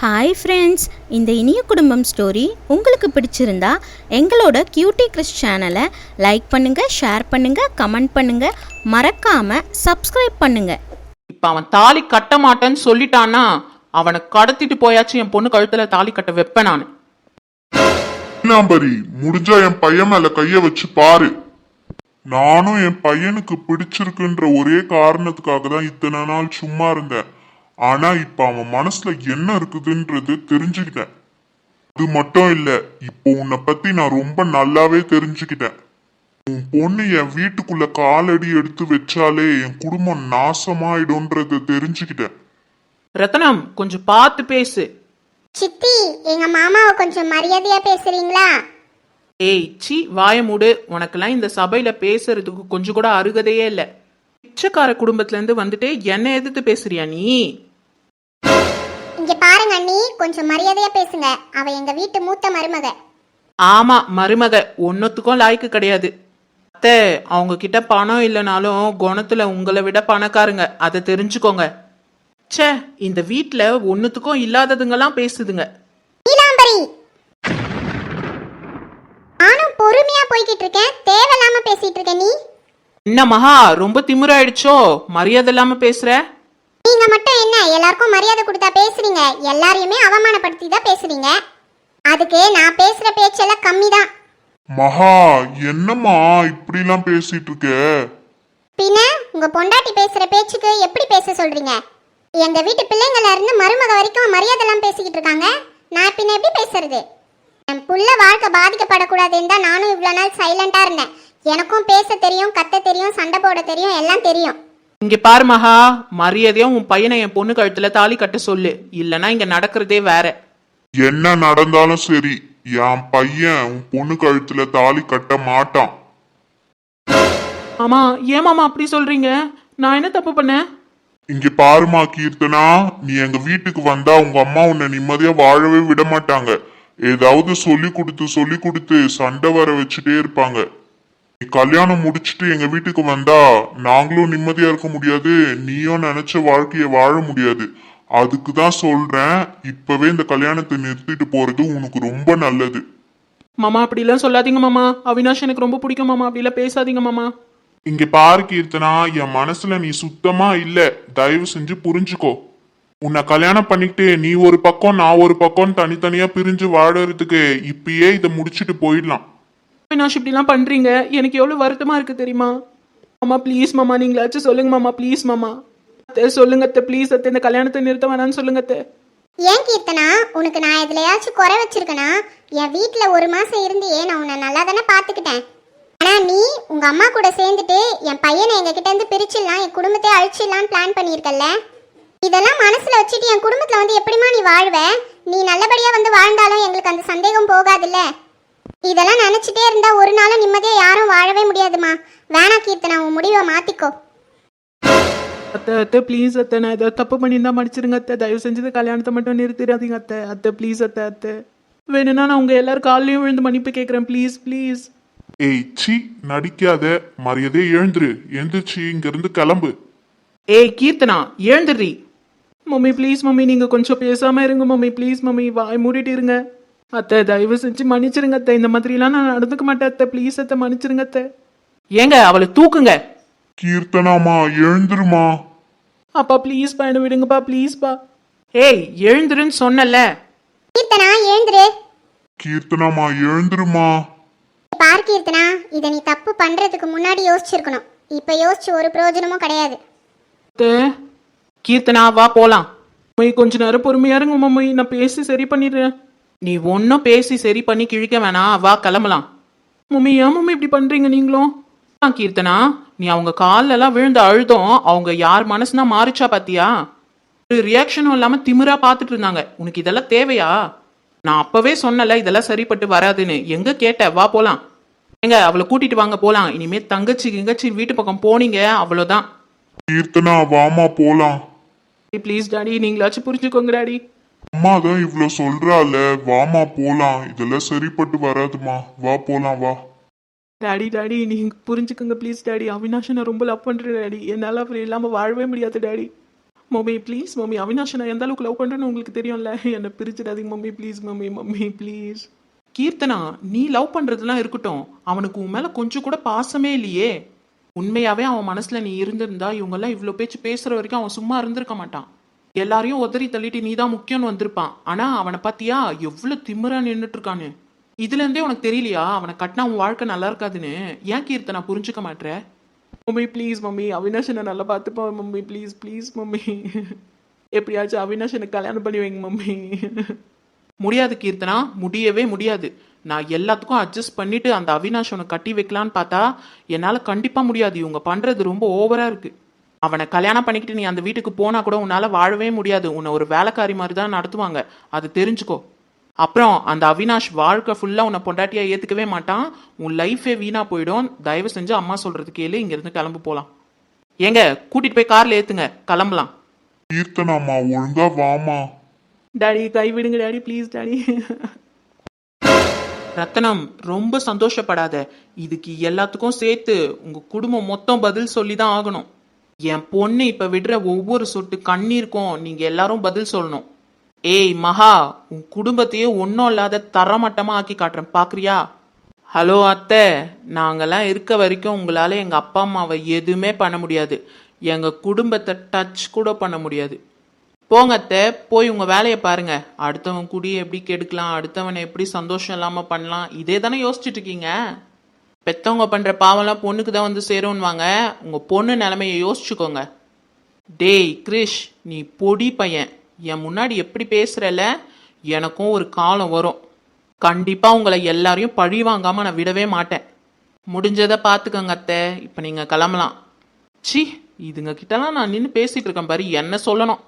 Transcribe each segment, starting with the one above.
Hi friends இந்த இனிய குடும்பம் ஸ்டோரி உங்களுக்கு பிடிச்சிருந்தா எங்களோட கியூட்டி கிறிஸ் சேனலை லைக் பண்ணுங்கள் ஷேர் பண்ணுங்கள் கமெண்ட் பண்ணுங்கள் மறக்காமல் சப்ஸ்கிரைப் பண்ணுங்கள் இப்ப அவன் தாலி கட்ட மாட்டேன்னு சொல்லிட்டான்னா அவனை கடத்திட்டு போயாச்சும் என் பொண்ணு கழுத்துல தாலி கட்ட வைப்பேன் நான். நீலாம்பரி முடிஞ்சா என் பையன் மேல கைய வச்சு பாரு. நானும் என் பையனுக்கு பிடிச்சிருக்குன்ற ஒரே காரணத்துக்காக தான் இத்தனை நாள் சும்மா இருந்தேன். ஆனா இப்ப அவன் மனசுல என்ன இருக்குதுன்றது தெரிஞ்சுக்கிட்டேன். அது மட்டும் இல்ல இப்போ உன்னை பத்தி நான் ரொம்ப நல்லாவே தெரிஞ்சுக்கிட்டேன். உன் பொண்ணு என் வீட்டுக்குள்ள காலடி எடுத்து வச்சாலே என் குடும்பம் நாசமாயிடும்ன்றத தெரிஞ்சுக்கிட்டேன். ரத்னம் கொஞ்சம் பார்த்து பேசு. சித்தி எங்க மாமாவை கொஞ்சம் மரியாதையா பேசுறீங்களா? ஏய் சி வாய மூடு. உனக்கெல்லாம் இந்த சபையில பேசுறதுக்கு கொஞ்சம் கூட அருகதையே இல்ல. பிச்சைக்கார குடும்பத்துல இருந்து வந்துட்டு என்ன எதிர்த்து பேசுறியா நீ? இங்க பாருங்க அண்ணி கொஞ்சம் மரியாதையா பேசுங்க. அவ எங்க வீட்டு மூத்த மருமக. ஆமா மருமக. ஒன்னுத்துக்கும் லாய்க்கு கிடையாது. அத்தை அவங்க கிட்ட பணம் இல்லைனாலும் குணத்துல உங்களை விட பணக்காரங்க. அதை தெரிஞ்சுக்கோங்க. ச்சே இந்த வீட்ல ஒன்னுத்துக்கும் இல்லாததுங்கெல்லாம் பேசுதுங்க. நீலாம்பரி! நானும் பொறுமையா போய்கிட்டு இருக்கேன். தேவையில்லாம பேசிட்டு இருக்க நீ. என்ன மகா ரொம்ப திமிராயிடுச்சோ? மரியாதை இல்லாம பேசுற? நீங்க மட்டும் என்ன எல்லாருக்கும் மரியாதை கொடுத்தா பேசுறீங்க? எல்லாரையுமே அவமானப்படுத்தி தான் பேசுறீங்க. அதுக்கு நான் பேசுற பேச்செல்லாம் கம்மி தான் மகா என்னம்மா இப்படிலாம் பேசிட்டு இருக்க பின்ன உங்க பொண்டாட்டி பேசுற பேச்சுக்கு எப்படி பேச சொல்றீங்க? எங்க வீட்டு பிள்ளைங்கள இருந்து மருமக வரைக்கும் மரியாதை எல்லாம் பேசிக்கிட்டு இருக்காங்க. நான் பின்ன எப்படி பேசுறது? என் புள்ள வாழ்க்கை பாதிக்கப்படக்கூடாதுன்னு தான் நானும் இவ்வளோ நாள் சைலண்டா இருந்தேன். எனக்கும் பேச தெரியும் கத்த தெரியும் சண்டை போட தெரியும் எல்லாம் தெரியும். இங்க பாரு மகா மரியாதையா உன் பையனை என் பொண்ணு கழுத்துல தாலி கட்ட சொல்லு. இல்லனா இங்க நடக்கிறதே வேற. என்ன நடந்தாலும் சரி என் பையன் உன் பொண்ணு கழுத்துல தாலி கட்ட மாட்டான். ஆமா ஏன் மாமா அப்படி சொல்றீங்க? நான் என்ன தப்பு பண்ணேன் இங்க பாருமா கீர்த்தனா நீ எங்க வீட்டுக்கு வந்தா உங்க அம்மா உன்னை நிம்மதியா வாழவே விட மாட்டாங்க. ஏதாவது சொல்லி கொடுத்து சொல்லி கொடுத்து சண்டை வர வச்சுட்டே இருப்பாங்க. நீ கல்யாணம் முடிச்சிட்டு எங்க வீட்டுக்கு வந்தா நாங்களும் நிம்மதியா இருக்க முடியாது நீயும் நினைச்ச வாழ்க்கைய வாழ முடியாது. அதுக்கு தான் சொல்றேன் இப்பவே இந்த கல்யாணத்தை நிறுத்திட்டு போறது உனக்கு ரொம்ப நல்லது. மாமா அப்படிலாம் சொல்லாதீங்க மாமா. அவினாஷ் எனக்கு ரொம்ப பிடிக்கும் மாமா. அப்படிலாம் பேசாதீங்க மாமா. இங்க பாரு கீர்த்தனா என் மனசுல நீ சுத்தமா இல்ல. தயவு செஞ்சு புரிஞ்சுக்கோ. உன்னை கல்யாணம் பண்ணிக்கிட்டு நீ ஒரு பக்கம் நான் ஒரு பக்கம் தனித்தனியா பிரிஞ்சு வாழறதுக்கு இப்பயே இதை முடிச்சிட்டு போயிடலாம். அவினாஷ் இப்படிலாம் பண்ணுறீங்க எனக்கு எவ்வளோ வருத்தமாக இருக்குது தெரியுமா? மாமா ப்ளீஸ் மாமா நீங்களாச்சும் சொல்லுங்க மாமா ப்ளீஸ் மாமா. அத்தை சொல்லுங்க அத்தை ப்ளீஸ் அத்தை இந்த கல்யாணத்தை நிறுத்த வேணாம்னு சொல்லுங்க அத்தை. ஏன் கீர்த்தனா? உனக்கு நான் எதுலயாச்சும் குறை வச்சிருக்கனா? என் வீட்டில் ஒரு மாதம் இருந்தியே நான் உன்னை நல்லா தானே பார்த்துக்கிட்டேன். ஆனால் நீ உங்கள் அம்மா கூட சேர்ந்துட்டு என் பையனை எங்கள் கிட்டேருந்து பிரிச்சிடலாம் என் குடும்பத்தை அழிச்சிடலாம்னு பிளான் பண்ணியிருக்கல்ல? இதெல்லாம் மனசில் வச்சுட்டு என் குடும்பத்தில் வந்து எப்படிமா நீ வாழ்வ? நீ நல்லபடியாக வந்து வாழ்ந்தாலும் எங்களுக்கு அந்த சந்தேகம் போகாதுல்ல? இதெல்லாம் நினைச்சிட்டே இருந்தா ஒரு நாளும் நிம்மதியா யாரும் வாழவே முடியாதுமா. வேணா கீர்த்தனா உன் முடிவை மாத்திக்கோ. அத்தை அத்தை ப்ளீஸ் அத்தை நான் ஏதாவது தப்பு பண்ணியிருந்தா மன்னிச்சிருங்க அத்தை. தயவு செஞ்சு இந்த கல்யாணத்தை மட்டும் நிறுத்திடாதீங்க அத்தை. அத்தை ப்ளீஸ் அத்தை அத்தை. வேணும்னா நான் உங்க எல்லாரும் காலையும் விழுந்து மன்னிப்பு கேட்குறேன். ப்ளீஸ் ப்ளீஸ் ஏய் சி நடிக்காத. மரியாதையே எழுந்துரு. எந்திரிச்சு இங்க இருந்து கிளம்பு. ஏய் கீர்த்தனா எழுந்துடுறி மம்மி ப்ளீஸ் மம்மி நீங்க கொஞ்சம் பேசாம இருங்க மம்மி. ப்ளீஸ் மம்மி வாய் மூடிட்டு இருங்க. அத்தை தயவு செஞ்சு மன்னிச்சிருங்க அத்தை. இந்த மாதிரிலாம் நான் நடந்துக்க மாட்டேன் அத்தை. ப்ளீஸ் அத்தை மன்னிச்சிருங்க அத்தை. ஏங்க அவளை தூக்குங்க. கீர்த்தனாமா எழுந்துருமா? அப்பா ப்ளீஸ் பா என்ன விடுங்கப்பா ப்ளீஸ்ப்பா ஏய் எழுந்துருன்னு சொன்னல. கீர்த்தனா எழுந்துரு. கீர்த்தனாமா எழுந்துருமா? பார் கீர்த்தனா இதை நீ தப்பு பண்றதுக்கு முன்னாடி யோசிச்சிருக்கணும். இப்ப யோசிச்சு ஒரு பிரயோஜனமும் கிடையாது. அத்தை, கீர்த்தனா வா போலாம். மம்மி கொஞ்ச நேரம் பொறுமையா இருங்க மம்மி. நான் பேசி சரி பண்ணிடுறேன். நீ ஒன்னும் பேசி சரி பண்ணி கிழிக்க வேணாம் வா கிளம்பலாம். மம்மி ஏன் மம்மி இப்படி பண்றீங்க நீங்களும்? கீர்த்தனா நீ அவங்க கால்ல எல்லாம் விழுந்து அழுதும். அவங்க யார் மனசுனா மாறிச்சா பாத்தியா? ஒரு ரியாக்ஷனும் இல்லாம திமிரா பார்த்துட்டு இருந்தாங்க. உனக்கு இதெல்லாம் தேவையா? நான் அப்பவே சொன்னல இதெல்லாம் சரிப்பட்டு வராதுன்னு. எங்க கேட்ட? வா போலாம். ஏங்க அவளை கூட்டிட்டு வாங்க போலாம். இனிமே தங்கச்சி கிங்கச்சி வீட்டு பக்கம் போனீங்க அவ்வளவுதான். கீர்த்தனா வாமா போலாம். ப்ளீஸ் டாடி நீங்களாச்சும் புரிஞ்சுக்கோங்க டாடி. அம்மா தான் இவ்ளோ சொல்றால வாமா போலாம். இதெல்லாம் சரிப்பட்டு வராதுமா. வா போலாம் வா. டாடி டாடி நீங்க புரிஞ்சுக்கோங்க ப்ளீஸ் டாடி. அவினாஷை நான் ரொம்ப லவ் பண்றேன் டாடி. என்னால அப்படி இல்லாம வாழவே முடியாது daddy. Mummy please mummy Avinash நான் எந்த அளவுக்கு லவ் பண்ணுறேன்னு உங்களுக்கு தெரியும்ல? என்னை பிரிச்சிடாதீங்க mummy please mummy mummy please. Keerthana நீ லவ் பண்ணுறதுலாம் இருக்கட்டும். அவனுக்கு உன் மேலே கொஞ்சம் கூட பாசமே இல்லையே. உண்மையாவே அவன் மனசுல நீ இருந்திருந்தா இவங்கெல்லாம் இவ்வளோ பேச்சு பேசுற வரைக்கும் அவன் சும்மா இருந்திருக்க மாட்டான். எல்லாரையும் உதறி தள்ளிட்டு நீ தான் முக்கியம்னு வந்திருப்பான். ஆனா அவனை பாத்தியா? எவ்வளவு திமிரா நின்றுட்டு இருக்கான்னு. இதுல இருந்தே உனக்கு தெரியலையா? அவனை கட்டினா உன் வாழ்க்கை நல்லா இருக்காதுன்னு. ஏன் கீர்த்தனா புரிஞ்சுக்க மாட்ற மம்மி ப்ளீஸ் மம்மி. அவினாஷ் என்ன நல்லா பார்த்துப்போம் மம்மி. Please please mummy. எப்படியாச்சும் அவினாஷ் எனக்கு கல்யாணம் பண்ணி வைங்க மம்மி. முடியாது கீர்த்தனா. முடியவே முடியாது. நான் எல்லாத்துக்கும் அட்ஜஸ்ட் பண்ணிட்டு அந்த அவினாஷ் உனக்கு கட்டி வைக்கலான்னு பார்த்தா என்னால் கண்டிப்பாக முடியாது. இவங்க பண்ணுறது ரொம்ப ஓவராக இருக்கு. அவனை கல்யாணம் பண்ணிக்கிட்டு நீ அந்த வீட்டுக்கு போனால் கூட உன்னால் வாழவே முடியாது. உன்னை ஒரு வேலைக்காரி மாதிரி தான் நடத்துவாங்க. அது தெரிஞ்சுக்கோ. அப்புறம் அந்த அவினாஷ் வாழ்க்கை ஃபுல்லாக உன்னை பொண்டாட்டியா ஏற்றுக்கவே மாட்டான். உன் லைஃபே வீணாக போயிடும். தயவு செஞ்சு அம்மா சொல்கிறது கேளு. இங்கேருந்து கிளம்பு போகலாம் ஏங்க கூட்டிகிட்டு போய் காரில் ஏற்றுங்க கிளம்பலாம். கீர்த்தனாம்மா ஒழுங்கா வாமா டாடி கை விடுங்க டாடி ப்ளீஸ் டாடி. ரத்தனம் ரொம்ப சந்தோஷப்படாத. இதுக்கு எல்லாத்துக்கும் சேர்த்து உங்க குடும்பம் மொத்தம் பதில் சொல்லி தான் ஆகணும். என் பொண்ணு இப்ப விடுற ஒவ்வொரு சொட்டு கண்ணீருக்கும் நீங்க எல்லாரும் பதில் சொல்லணும். ஏய் மகா உன் குடும்பத்தையே ஒன்றும் இல்லாத தரமட்டமா ஆக்கி காட்டுறேன். பாக்குறியா? ஹலோ அத்தை. நாங்கெல்லாம் இருக்க வரைக்கும் உங்களால எங்க அப்பா அம்மாவை எதுவுமே பண்ண முடியாது. எங்க குடும்பத்தை டச் கூட பண்ண முடியாது. போங்க அத்தை. போய் உங்க வேலையை பாருங்க. அடுத்தவன் குடி எப்படி கெடுக்கலாம் அடுத்தவனை எப்படி சந்தோஷம் இல்லாம பண்ணலாம் இதே தானே யோசிச்சுட்டு இருக்கீங்க? பெத்தவங்க பண்ற பாவம்லாம் பொண்ணுக்கு தான் வந்து சேரும்வாங்க உங்க பொண்ணு நிலைமையை யோசிச்சுக்கோங்க. டேய் கிரிஷ் நீ பொடி பையன். என் முன்னாடி எப்படி பேசுறல எனக்கும் ஒரு காலம் வரும். கண்டிப்பா உங்களை எல்லாரையும் பழி வாங்காம நான் விடவே மாட்டேன். முடிஞ்சதை பார்த்துக்கோங்க அத்தை. இப்போ நீங்க கிளம்பலாம். சி இதுங்க கிட்டலாம் நான் நின்று பேசிட்டு இருக்கேன் பாரு. என்ன சொல்லணும்?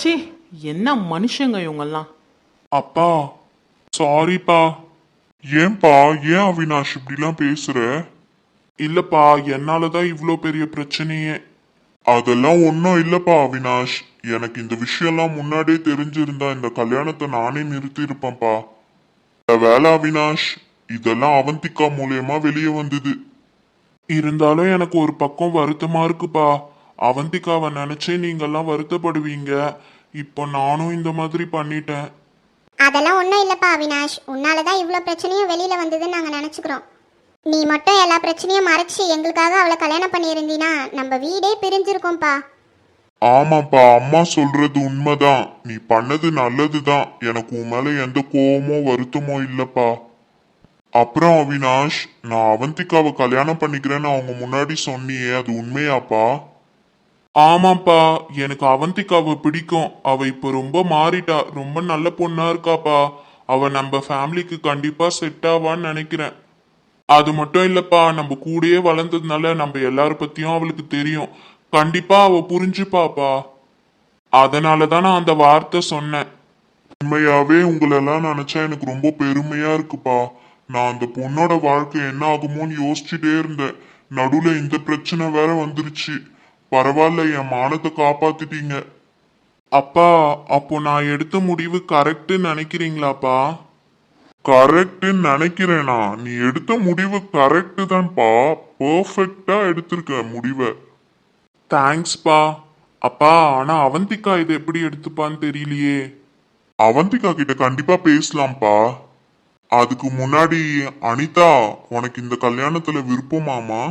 சி என்ன மனுஷங்க இவங்கெல்லாம்? அப்பா சாரிப்பா ஏன்பா ஏன் அவினாஷ் இப்படிலாம் பேசுற? இல்லப்பா என்னாலதான் இவ்வளோ பெரிய பிரச்சனையே? அதெல்லாம் ஒன்றும் இல்லப்பா அவினாஷ். எனக்கு இந்த விஷயம்லாம் முன்னாடியே தெரிஞ்சிருந்தா இந்த கல்யாணத்தை நானே நிறுத்தி இருப்பேன்ப்பா வேலை அவினாஷ் இதெல்லாம் அவந்திகா மூலியமா வெளியே வந்தது. இருந்தாலும் எனக்கு ஒரு பக்கம் வருத்தமா இருக்குப்பா. அவந்திகாவை நினைச்சே நீங்கெல்லாம் வருத்தப்படுவீங்க. இப்போ நானும் இந்த மாதிரி பண்ணிட்டேன். அதெல்லாம் ஒன்றும் இல்லைப்பா அவினாஷ். உன்னால தான் இவ்வளோ பிரச்சனையும் வெளியில் வந்ததுன்னு நாங்கள் நினச்சிக்கிறோம். நீ மட்டும் எல்லா பிரச்சனையும் மறைச்சி எங்களுக்காக அவளை கல்யாணம் பண்ணியிருந்தீனா நம்ம வீடே பிரிஞ்சிருக்கோம்ப்பா. ஆமாப்பா அம்மா சொல்றது உண்மைதான். நீ பண்ணது நல்லதுதான். எனக்கு உன் மேல எந்த கோவமோ வருத்தமோ இல்லப்பா. அப்புறம் அவினாஷ் நான் அவந்திக்காவை கல்யாணம் பண்ணிக்கிறேன்னு அவங்க முன்னாடி சொன்னியே அது உண்மையாப்பா? ஆமாப்பா எனக்கு அவந்திகாவை பிடிக்கும். அவ இப்ப ரொம்ப மாறிட்டா. ரொம்ப நல்ல பொண்ணா இருக்காப்பா. அவ நம்ம ஃபேமிலிக்கு கண்டிப்பா செட் ஆவான்னு நினைக்கிறேன். அது மட்டும் இல்லப்பா நம்ம கூடயே வளர்ந்ததுனால நம்ம எல்லார பத்தியும் அவளுக்கு தெரியும். கண்டிப்பா அவ புரிஞ்சுப்பாப்பா. அதனால தான் நான் அந்த வார்த்தை சொன்னேன். உண்மையாவே உங்களெல்லாம் நினைச்சா எனக்கு ரொம்ப பெருமையா இருக்குப்பா. நான் அந்த பொண்ணோட வாழ்க்கை என்ன ஆகுமோன்னு யோசிச்சுட்டே இருந்தேன். நடுவுல இந்த பிரச்சனை வேற வந்துருச்சு. பரவாயில்ல என் மானத்தை காப்பாத்திட்டீங்க. அப்பா அப்போ நான் எடுத்த முடிவு கரெக்ட்னு நினைக்கிறீங்களாப்பா? கரெக்ட்னு நினைக்கிறேனா. நீ எடுத்த முடிவு கரெக்டு தான்ப்பா. பர்ஃபெக்டா எடுத்திருக்க முடிவை. தேங்க்ஸ்ப்பா அப்பா ஆனா அவந்திகா இதை எப்படி எடுத்துப்பான்னு தெரியலையே. அவந்திகா கிட்ட கண்டிப்பா பேசலாம்ப்பா. அதுக்கு முன்னாடி அனிதா உனக்கு இந்த கல்யாணத்துல விருப்பமாமா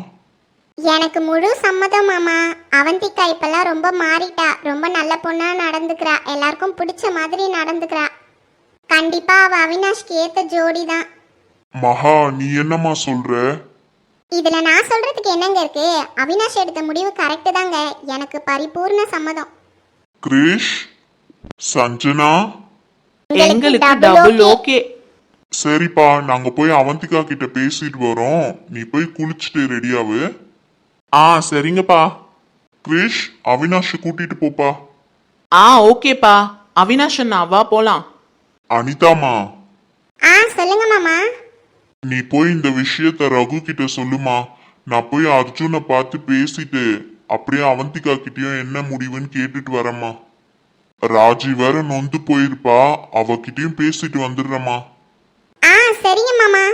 எனக்கு முழு சம்மதம் மாமா. அவந்திகா இப்பெல்லாம் ரொம்ப மாறிட்டா. ரொம்ப நல்ல பொண்ணா நடந்துக்கிறா. எல்லாருக்கும் பிடிச்ச மாதிரி நடந்துக்கிறா. கண்டிப்பா அவ அவினாஷ்க்கு ஏத்த ஜோடி தான் மகா நீ என்னம்மா சொல்ற? இதுல நான் சொல்றதுக்கு என்னங்க இருக்கு? அவினாஷ் எடுத்த முடிவு கரெக்டு தாங்க. எனக்கு பரிபூர்ண சம்மதம். கிரிஷ்? சஞ்சனா? எங்களுக்கு டபுள் ஓகே சரிப்பா நாங்க போய் அவந்திகா கிட்ட பேசிட்டு வரோம். நீ போய் குளிச்சுட்டு ரெடியாவு. ஆ சரிங்கப்பா. கிரிஷ் அவினாஷ் கூட்டிட்டு போப்பா. ஆ ஓகேப்பா. அவினாஷ் அண்ணா வா போலாம். அனிதாமா ஆ சொல்லுங்க மாமா. நீ போய் இந்த விஷயத்த ரகு கிட்ட சொல்லுமா. நான் போய் அர்ஜுனை பார்த்து பேசிட்டு அப்படியே அவந்திகா கிட்டயும் என்ன முடிவுன்னு கேட்டுட்டு வரேம்மா. ராஜி வேற நொந்து போயிருப்பா. அவகிட்டயும் பேசிட்டு வந்துடுறேம்மா. ஆ சரிங்க மாமா.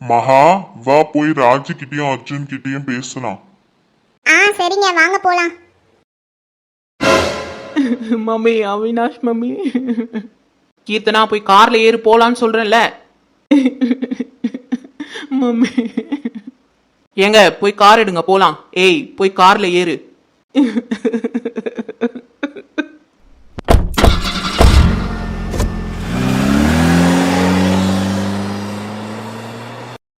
மகா வா போய் ராஜி கிட்டயும் அர்ஜுன் கிட்டயும் பேசலாம். ஆ சரிங்க வாங்க போலாம். Mummy Avinash mummy. கீர்த்தனா போய் கார்ல ஏறு போலான்னு சொல்றேன்ல. மம்மி. ஏங்க போய் கார் எடுங்க போலாம். ஏய் போய் கார்ல ஏறு.